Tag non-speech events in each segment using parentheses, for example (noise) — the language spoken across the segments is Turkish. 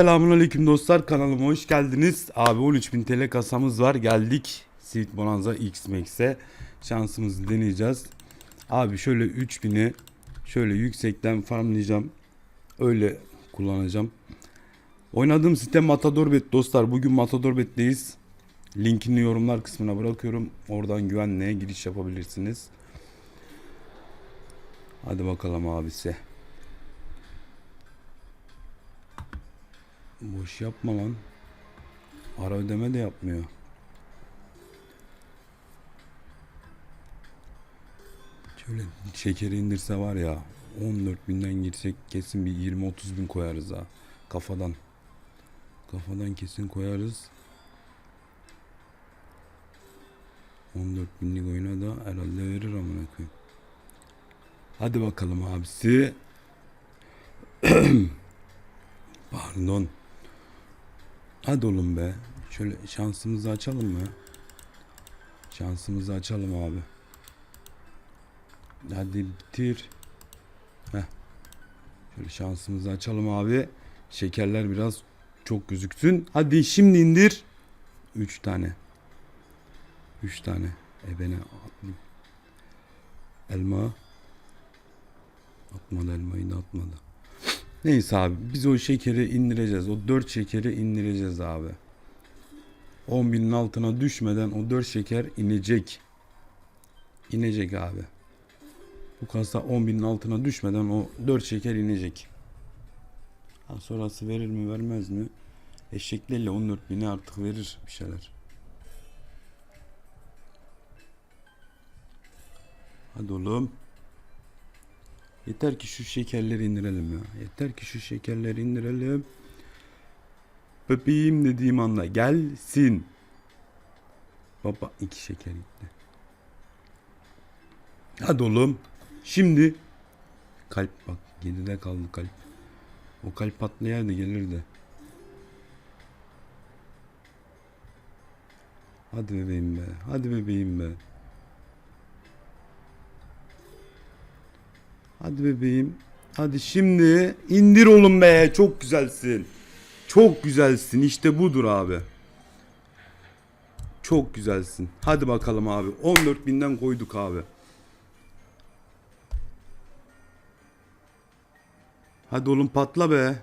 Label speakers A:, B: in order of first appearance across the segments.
A: Selamun aleyküm dostlar kanalıma hoş geldiniz. Abi 13.000 TL kasamız var geldik. Sweet Bonanza X Max'e şansımızı deneyeceğiz. Abi şöyle 3000'i şöyle yüksekten farmlayacağım. Öyle kullanacağım. Oynadığım site Matador Bet dostlar. Bugün Matador Bet'teyiz. Linkini yorumlar kısmına bırakıyorum. Oradan güvenle giriş yapabilirsiniz. Hadi bakalım abisi. Boş yapma lan. Ara ödeme de yapmıyor. Şöyle şekeri indirse var ya 14 binden girsek kesin bir 20-30 bin koyarız ha. Kafadan. Kafadan kesin koyarız. 14 binlik oyuna da herhalde verir amına koyayım. Hadi bakalım abisi. (clears throat) Pardon. Hadi oğlum be. Şöyle şansımızı açalım mı? Şansımızı açalım abi. Hadi bitir. Heh. Şöyle şansımızı açalım abi. Şekerler biraz çok gözüksün. Hadi şimdi indir. 3 tane. 3 tane. E beni atmayayım. Elma. Atmadı elmayı da atmadı. Neyse abi biz o şekeri indireceğiz. O 4 şekeri indireceğiz abi. 10 binin altına düşmeden o 4 şeker inecek. İnecek abi. Bu kasa 10 binin altına düşmeden o 4 şeker inecek. Ha, sonrası verir mi vermez mi? Eşeklerle 14 bini artık verir bir şeyler. Hadi oğlum. Yeter ki şu şekerleri indirelim ya. Yeter ki şu şekerleri indirelim. Bebeğim dediğim anda gelsin. Baba iki şeker gitti. Hadi oğlum. Şimdi kalp bak 7'de kaldı kalp. O kalp patlayardı gelirdi. Hadi bebeğim be. Hadi bebeğim be. Hadi bebeğim. Hadi şimdi indir oğlum be. Çok güzelsin. Çok güzelsin. İşte budur abi. Çok güzelsin. Hadi bakalım abi. 14 binden koyduk abi. Hadi oğlum patla be.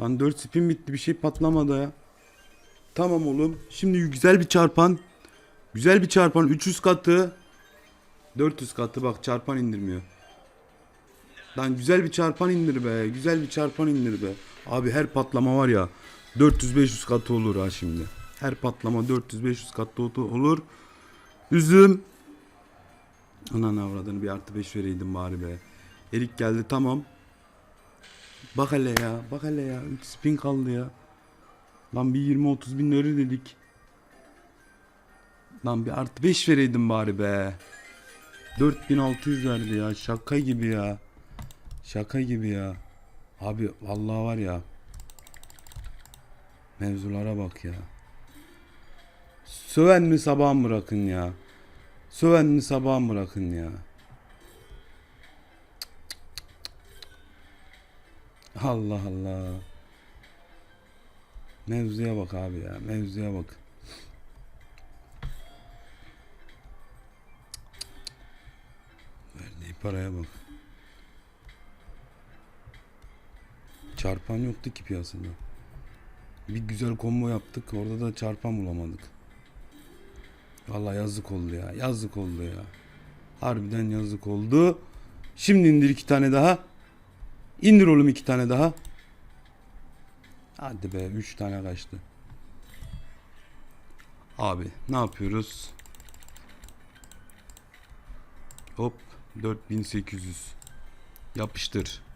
A: Lan 4 spin bitti bir şey patlamadı ya. Tamam oğlum. Şimdi güzel bir çarpan. Güzel bir çarpan. 300 katı. 400 katı bak çarpan indirmiyor. Lan güzel bir çarpan indir be. Güzel bir çarpan indir be. Abi her patlama var ya 400-500 katı olur ha şimdi. Her patlama 400-500 katı olur. Üzüm. Anan avradını bir artı 5 vereydim bari be. Erik geldi tamam. Bak hele ya. Bak hele ya. 3 spin kaldı ya. Lan bir 20-30 bin lira dedik. Lan bir artı 5 vereydim bari be. 4600 verdi ya. Şaka gibi ya. Şaka gibi ya. Abi vallahi var ya. Mevzulara bak ya. Söven mi sabah bırakın ya. Söven mi sabah bırakın ya. Allah Allah. Mevzuya bak abi ya. Mevzuya bak. Verdiği paraya bak. Çarpan yoktu ki piyasada. Bir güzel combo yaptık. Orada da çarpan bulamadık. Vallahi yazık oldu ya. Yazık oldu ya. Harbiden yazık oldu. Şimdi indir iki tane daha. İndir oğlum iki tane daha. Hadi be üç tane kaçtı. Abi ne yapıyoruz? Hop 4800. Yapıştır.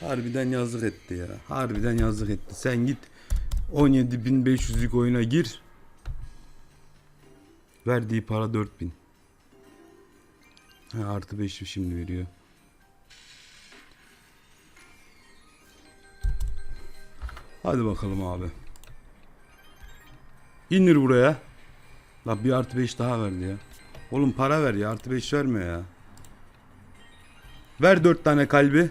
A: Harbiden yazık etti ya. Harbiden yazık etti. Sen git 17.500'lük oyuna gir. Verdiği para 4000. Ha, artı 5 şimdi veriyor. Hadi bakalım abi. İndir buraya. La bir artı 5 daha verdi ya. Oğlum para ver ya artı 5 verme ya. Ver 4 tane kalbi.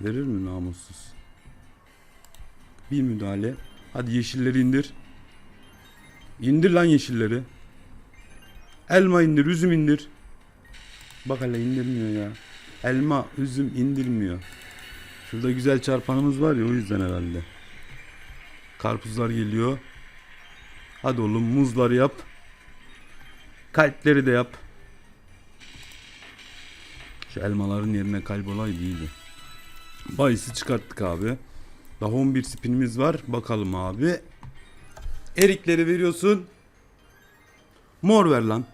A: Verir mi namussuz? Bir müdahale. Hadi yeşilleri indir. İndir lan yeşilleri. Elma indir, üzüm indir. Bak hele indirmiyor ya. Elma, üzüm indirmiyor. Şurada güzel çarpanımız var ya o yüzden herhalde. Karpuzlar geliyor. Hadi oğlum muzları yap. Kalpleri de yap. Şu elmaların yerine kalp olaydı iyiydi. Bayisi çıkarttık abi. Daha 11 spinimiz var. Bakalım abi. Erikleri veriyorsun. Mor ver lan.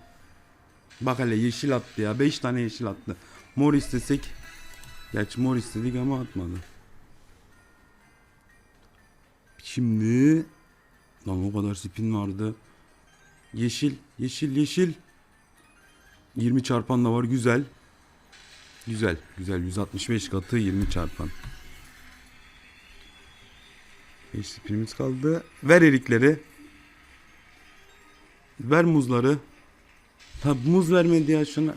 A: Bak hele yeşil attı ya. 5 tane yeşil attı. Mor istesek. Gerçi mor istedik ama atmadı. Şimdi. Lan o kadar spin vardı. Yeşil, yeşil, yeşil. 20 çarpan da var. Güzel. Güzel, güzel. 165 katı 20 çarpan. 5 spinimiz kaldı. Ver erikleri. Ver muzları. Ha muz vermedi ya şuna.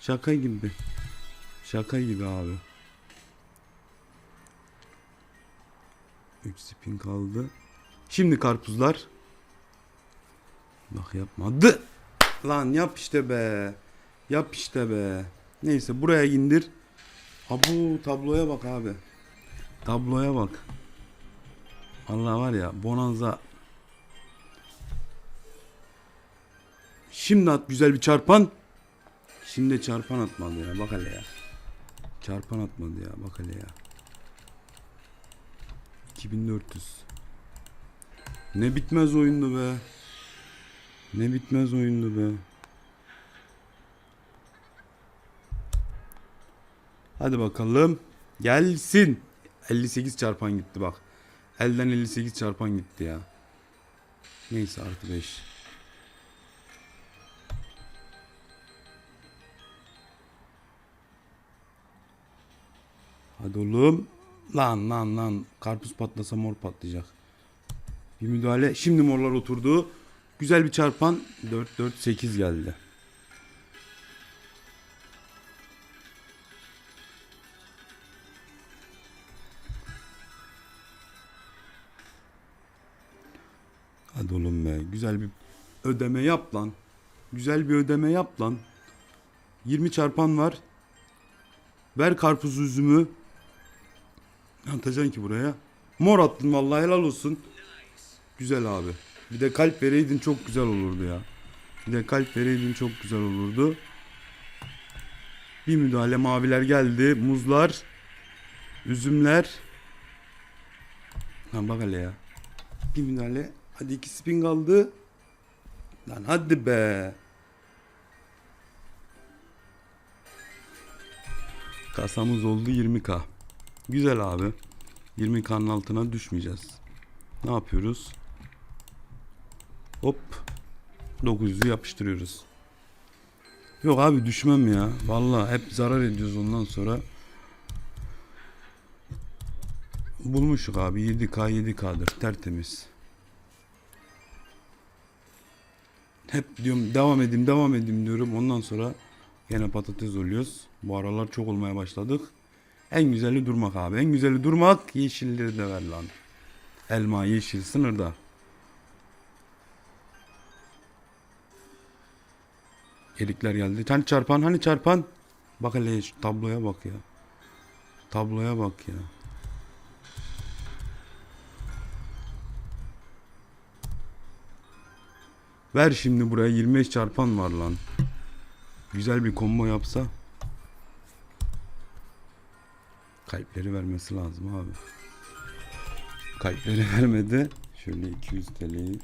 A: Şaka gibi. Şaka gibi abi. 3 spin kaldı. Şimdi karpuzlar. Bak yapmadı. Lan yap işte be. Yap işte be. Neyse buraya indir. Abu tabloya bak abi. Tabloya bak. Allah var ya bonanza. Şimdi at güzel bir çarpan. Şimdi çarpan atmadı ya bak hele ya. Çarpan atmadı ya bak hele ya. 2400. Ne bitmez oyundu be. Ne bitmez oyundu be. Hadi bakalım. Gelsin. 58 çarpan gitti bak. Elden 58 çarpan gitti ya. Neyse artı 5. Hadi oğlum. Lan lan lan. Karpuz patlasa mor patlayacak. Bir müdahale. Şimdi morlar oturdu. Güzel bir çarpan. 4 4 8 geldi. Hadi oğlum be. Güzel bir ödeme yap lan. Güzel bir ödeme yap lan. 20 çarpan var. Ver karpuz üzümü. Ne atacaksın ki buraya? Mor attın vallahi helal olsun. Güzel abi. Bir de kalp vereydin çok güzel olurdu ya. Bir de kalp vereydin çok güzel olurdu. Bir müdahale maviler geldi. Muzlar. Üzümler. Lan bak hele ya. Bir müdahale. Hadi iki spin kaldı. Lan hadi be. Kasamız oldu 20k. Güzel abi. 20k'nın altına düşmeyeceğiz. Ne yapıyoruz? Hop. 900'ü yapıştırıyoruz. Yok abi düşmem ya. Vallahi hep zarar ediyoruz ondan sonra. Bulmuşuk abi 7K 7K'dır tertemiz. Hep diyorum devam edeyim devam edeyim diyorum. Ondan sonra yine patates oluyoruz. Bu aralar çok olmaya başladık. En güzeli durmak abi. En güzeli durmak. Yeşilleri de ver lan. Elma yeşil sınırda. Erikler geldi. Hani çarpan hani çarpan. Bak hele tabloya bak ya. Tabloya bak ya. Ver şimdi buraya 25 çarpan var lan. Güzel bir combo yapsa. Kalpleri vermesi lazım abi. Kalpleri (laughs) vermedi. Şöyle 200 TL'yi.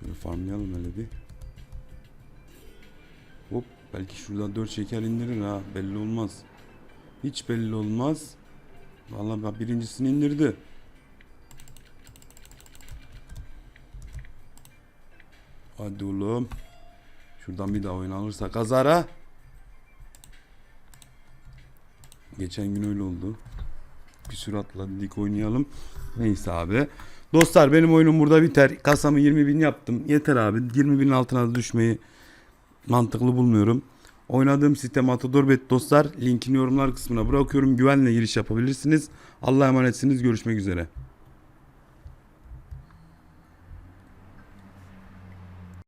A: Şöyle farmlayalım hele bir. Hop belki şuradan 4 şeker indirir ha belli olmaz. Hiç belli olmaz. Vallahi birincisini indirdi. Hadi oğlum. Şuradan bir daha oyun alırsa kazara. Geçen gün öyle oldu. Bir sürü atladık oynayalım. Neyse abi. Dostlar benim oyunum burada biter. Kasamı 20 bin yaptım. Yeter abi. 20 binin altına düşmeyi mantıklı bulmuyorum. Oynadığım site Matador Bet dostlar. Linkini yorumlar kısmına bırakıyorum. Güvenle giriş yapabilirsiniz. Allah'a emanetsiniz. Görüşmek üzere.